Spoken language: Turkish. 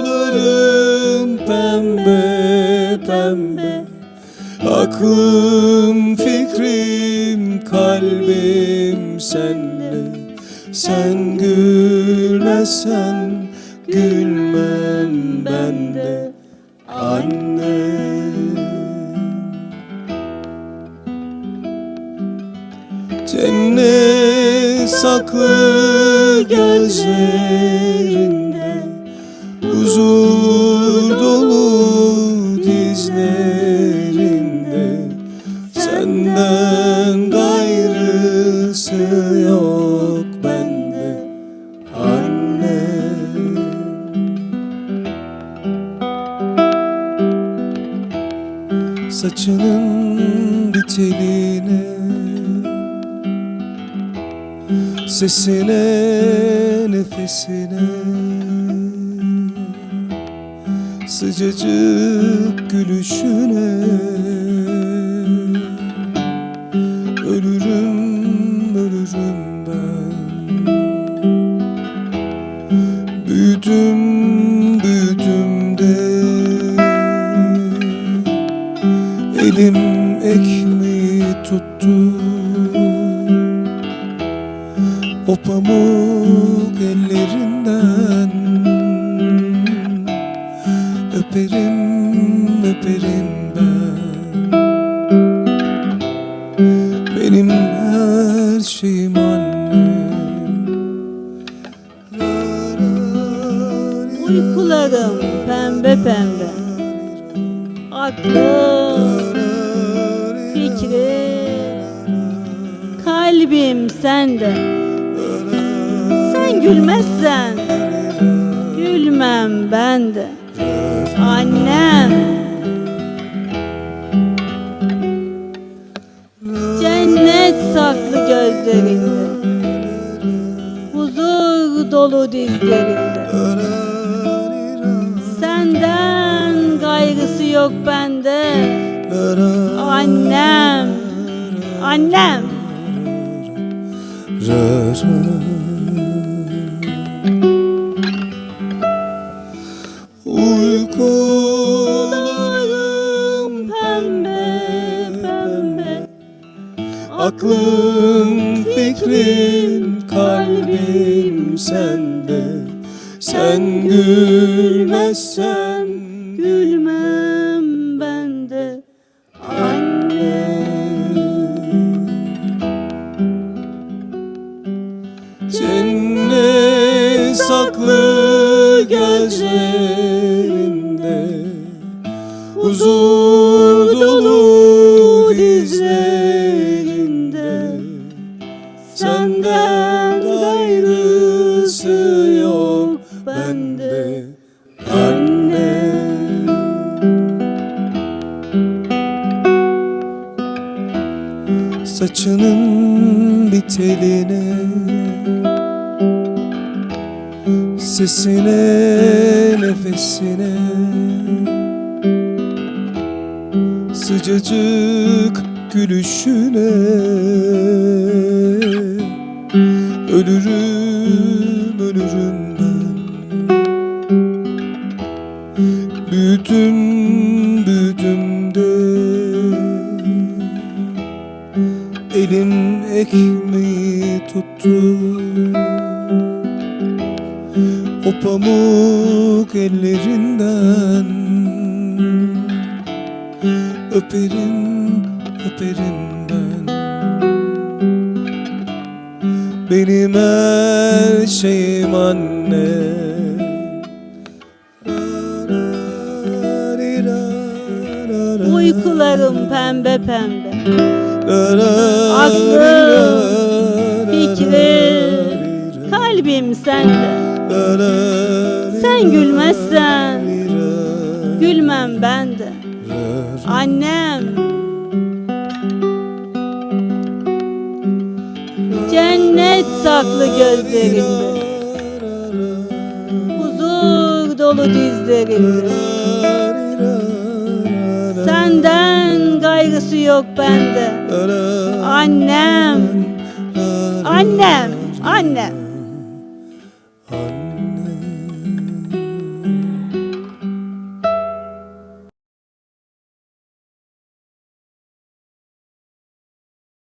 Uykuların pembe pembe. Aklım senle. Sen gülmezsen gülmem ben de Anne. Cennet saklı gözlerinde Huzur Saçının bir teline Sesine, nefesine. Sıcacık gülüşüne Ölürüm, ölürüm ben. Büyüdüm, Elim ekmeği tuttu. O pamuk ellerinden Öperim, öperim ben. Benim her şeyim annem. Uykularım pembe pembe. Aklım, fikrim, kalbim sende. Sen gülmezsen gülmem ben de. Annem. Cennet saklı gözlerinde. Huzur dolu dizlerinde. Senden gayrısı yok bende Annem. Annem. Uykularım Pembe pembe. Aklım, fikrim, kalbim sende. Sen gülmezsen anne Cennet saklı gözlerinde Huzur dolu dizlerinde Senden gayrısı Saçının bir teline Sesine, nefesine. Sıcacık gülüşüne Ölürüm, Elim ekmeği tuttu O pamuk ellerinden Öperim, öperim ben Benim her şeyim anne. Uykularım pembe pembe Aklım, fikrim, kalbim sende. Sen gülmezsen gülmem ben de. Annem Cennet saklı gözlerinde Huzur dolu dizlerinde Gayrısı yok bende. Annem. Annem. Annem